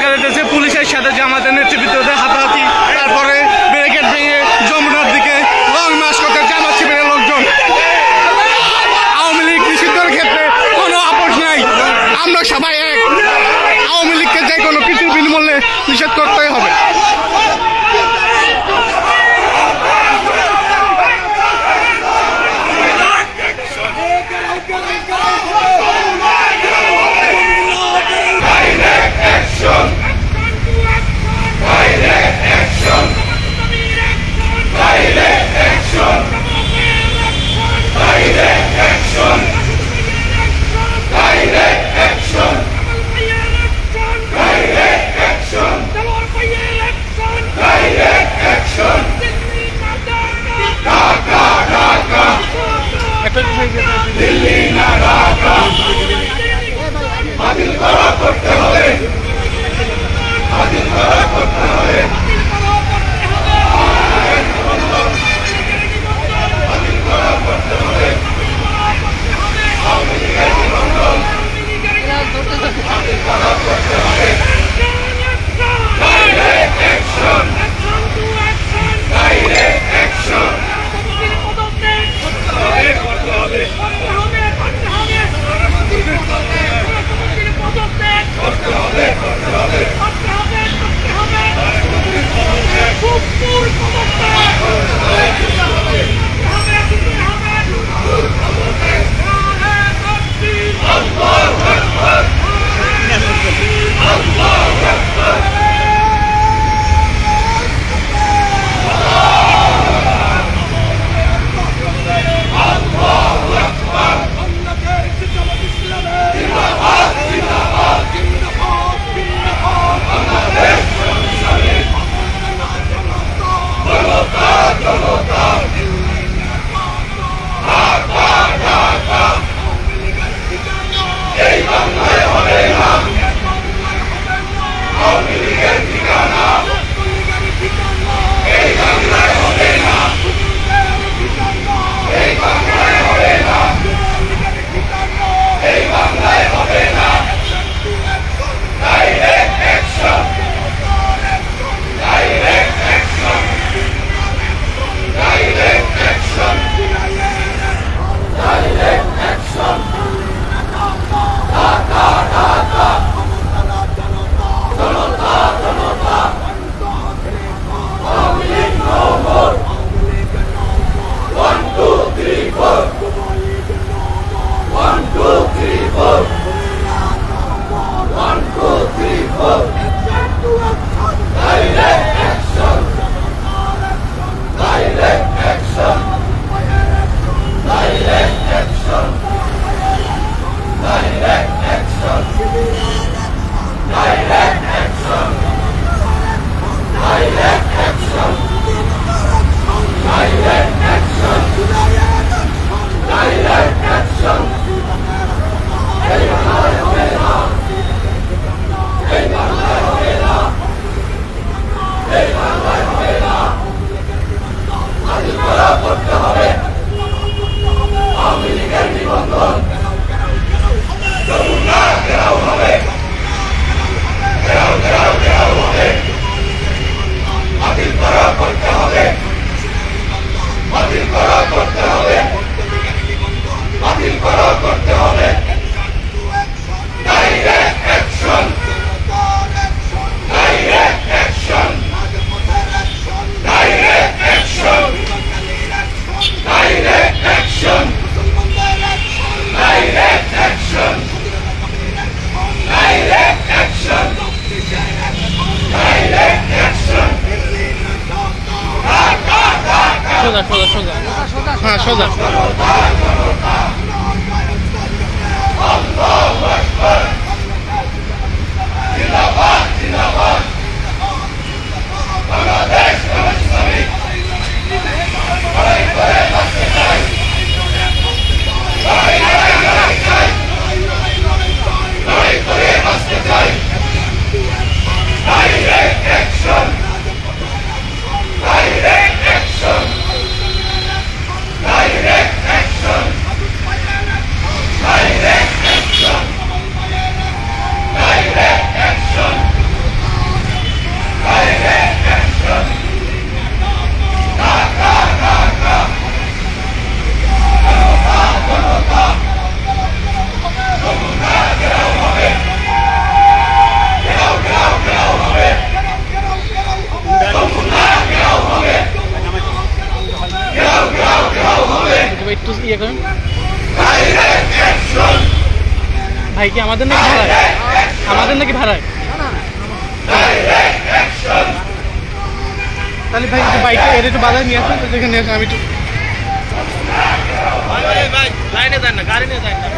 দেখা যাচ্ছে পুলিশের সাথে জামাতের নেতৃত্বে হাতাহাতি। তারপরে ব্যারিকেড ভেঙে যমুনার দিকে লং মার্চ করতে জামাত শিবিরের লোকজন। আওয়ামী লীগ নিষিদ্ধের ক্ষেত্রে কোনো আপোষ নাই। আমরা সবাই এক। আওয়ামী লীগকে যে কোনো কিছু বিনিমূল্যে নিষেধ করতে একটা সোজা ইয়ে করেন ভাই, কি আমাদের নাকি ভাড়ায়? আমাদের নাকি ভাড়ায়? তাহলে ভাই, একটু বাইকটা এর একটু বাজারে নিয়ে আসুন নিয়ে আসুন, আমি একটু লাইনে যান না গাড়ি নিয়ে যান না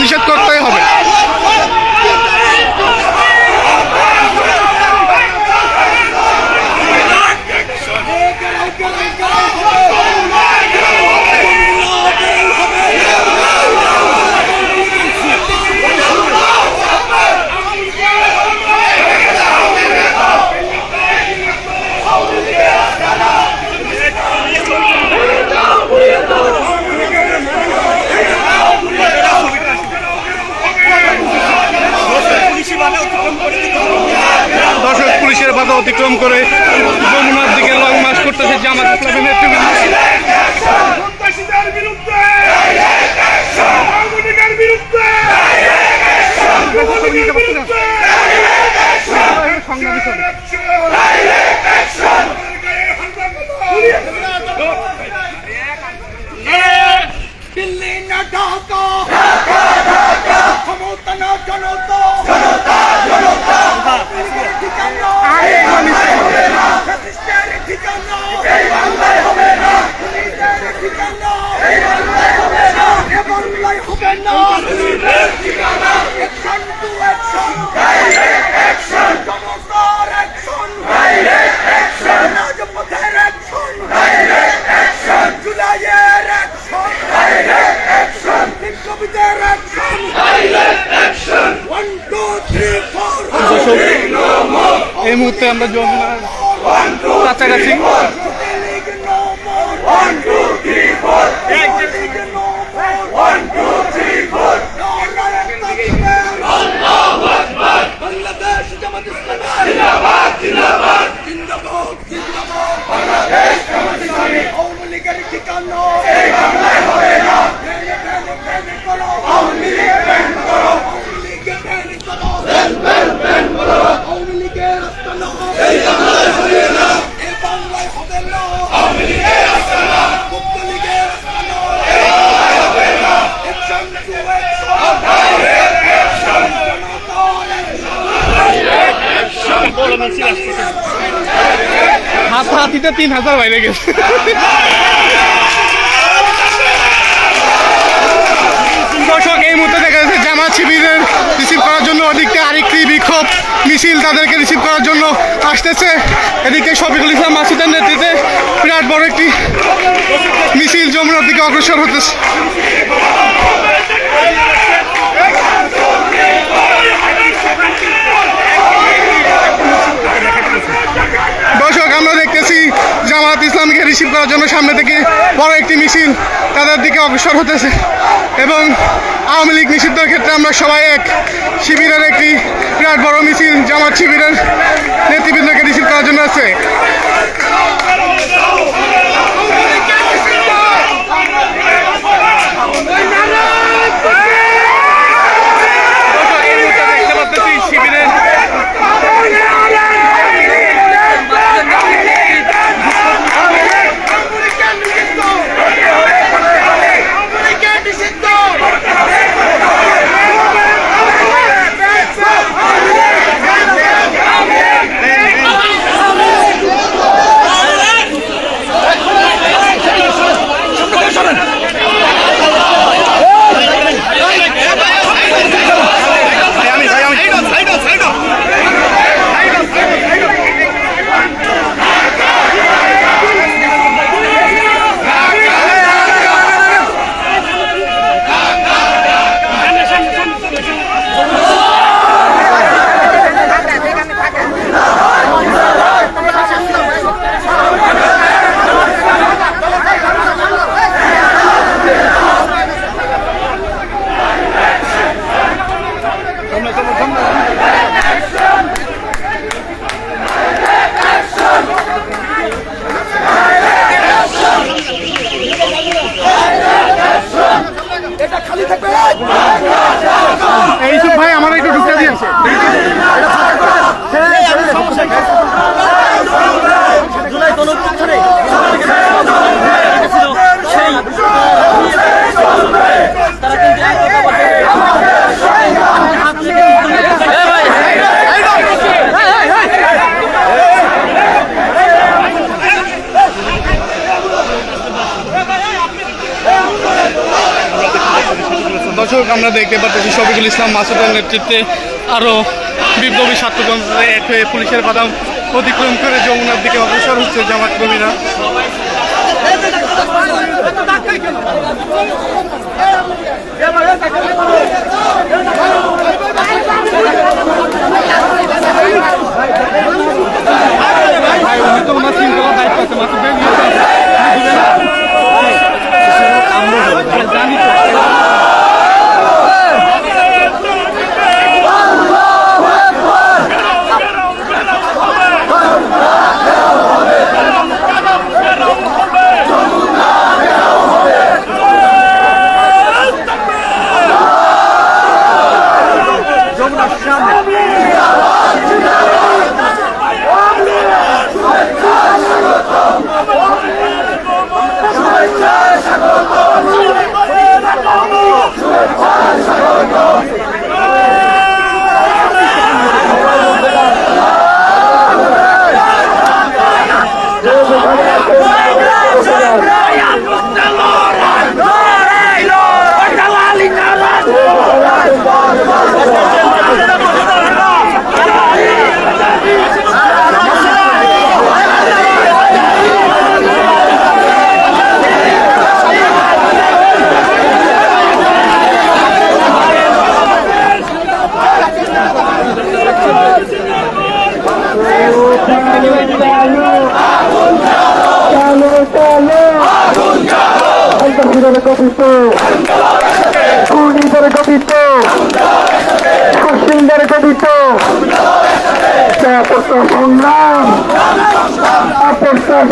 নিষেধ করতেই হবে। অতিক্রম করে যমুনার দিকে লং মার্চ করতেছে জামাত ইসলামের নেতৃবৃন্দ সন্ত্রাসীদের বিরুদ্ধে আগুনিকের বিরুদ্ধে যুবলীগের বিরুদ্ধে দিল্লি না ঢাকা ক্ষমতা না জনতা ঠিকানা ঠিকানা পুলিশের ঠিকানা এ বাংলায় হবে না Action to action. জনতার action. রাজপথের action. জুলাইয়ের action. বিপ্লবীদের action. One, two, three, four. এই মুহূর্তে আমরা যমুনার 的情况。হাতাহাতিতে তিন হাজার বাইরে গেছে। দর্শক এই মুহূর্তে দেখা যাচ্ছে জামাত শিবিরের রিসিভ করার জন্য ওদিকে আরেকটি বিক্ষোভ মিছিল তাদেরকে রিসিভ করার জন্য আসতেছে। এদিকে শফিকুল ইসলাম মাসিদের নেতৃত্বে বিরাট বড় একটি মিছিল যমুনার দিকে অগ্রসর হতেছে দর্শক আমরা দেখতেছি জামাত ইসলামকে রিসিভ করার জন্য সামনে থেকে বড় একটি মিছিল তাদের দিকে অগ্রসর হতেছে। এবং আওয়ামী লীগ নিষিদ্ধের ক্ষেত্রে আমরা সবাই এক। শিবিরের একটি বিরাট বড় মিছিল, জামাত শিবিরের নেতৃবৃন্দকে রিসিভ করার জন্য আছে। আমরা দেখতে পাচ্ছি শফিকুল ইসলাম মাসুদের নেতৃত্বে আরও বিপ্লবী ছাত্রতন্ত্রে এক হয়ে পুলিশের বাদাম অতিক্রম করে যমুনার দিকে অগ্রসর হচ্ছে জামাত কর্মীরা।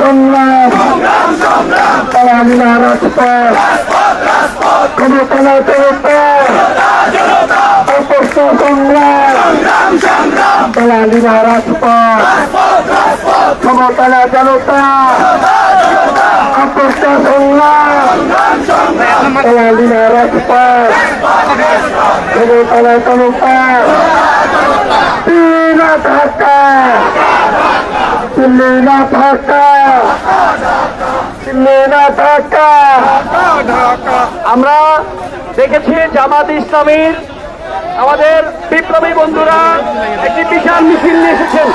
সংগ্রাম তারা আমিনা রাজপথ ক্ষমতানা জনতা আপস্তা সংগ্রাম তারা আমিনা রাজপথ ক্ষমতানা জনতা আপস্তা সংগ্রাম তারা আমিনা রাজপথ ঢাকা না ঢাকা না ঢাকা আমরা দেখেছি জামাত ইসলামীর আমাদের বিপ্লবী বন্ধুরা একটি বিশাল মিছিল নিয়ে এসেছেন।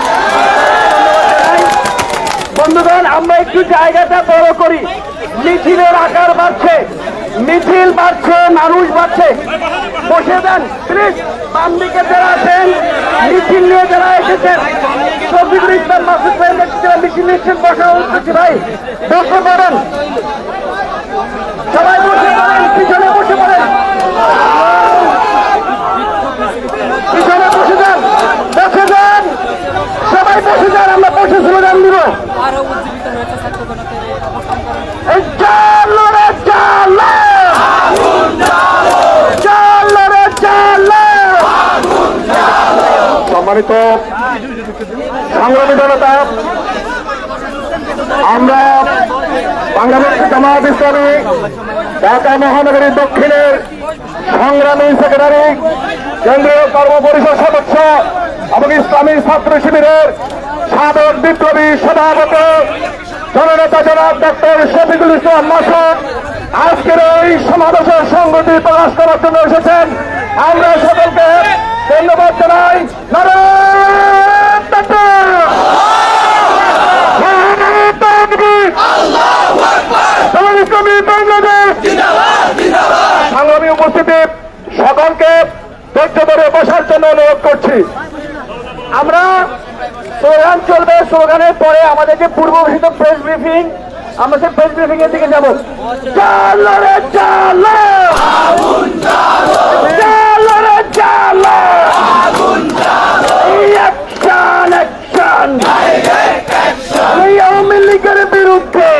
বন্ধুগণ, আমরা একটু জায়গাটা বড় করি। মিছিলের আকার বাড়ছে, মিছিল বাড়ছে, মানুষ বাড়ছে। বসে দেন, প্লিজ বাম দিকে যারা আছেন, মিছিল নিয়ে যারা এসেছেন শফিকুল ইসলাম মাসুদ ভাইয়ের নেতৃত্বে মিছিল নিচ্ছেন বসা উঠতেছি ভাই? বসে পড়েন সবাই বসে পড়েন পিছনে বসে পড়েন। পিছনে বসে যান বসে যান। সবাই বসে যান আমরা বসে স্লোগান দিব। আরও উজ্জীবিত হয়েছে ছাত্র জনতার এই অবস্থান করেন এই চালো রে চালো চালো রে চালো সম্মানিত সংগ্রামী জনতা আমরা বাংলাদেশ জামাত ঢাকা মহানগরীর দক্ষিণের সংগ্রামী সেক্রেটারি, কেন্দ্রীয় কর্মপরিষদ সদস্য এবং ইসলামী ছাত্র শিবিরের সাবেক বিপ্লবী সভাপতি, জননেতা জনাব ডক্টর শফিকুল ইসলাম মাসুদ। আজকের এই সমাবেশের সংগতি প্রকাশ করার জন্য এসেছেন আমরা সকলকে ধন্যবাদ জানাই! নারায়ণ সংগ্রামী উপস্থিতি সকলকে ধৈর্য ধরে বসার জন্য অনুরোধ করছি। আমরা স্লোগান চলবে স্লোগানের পরে আমাদের যে পূর্ব ঘোষিত প্রেস ব্রিফিং আমরা সেই প্রেস ব্রিফিং এর দিকে যাব। চালো রে চালো! চালো। রে চালো! অ্যাকশন অ্যাকশন আওয়ামী লীগের বিরুদ্ধে।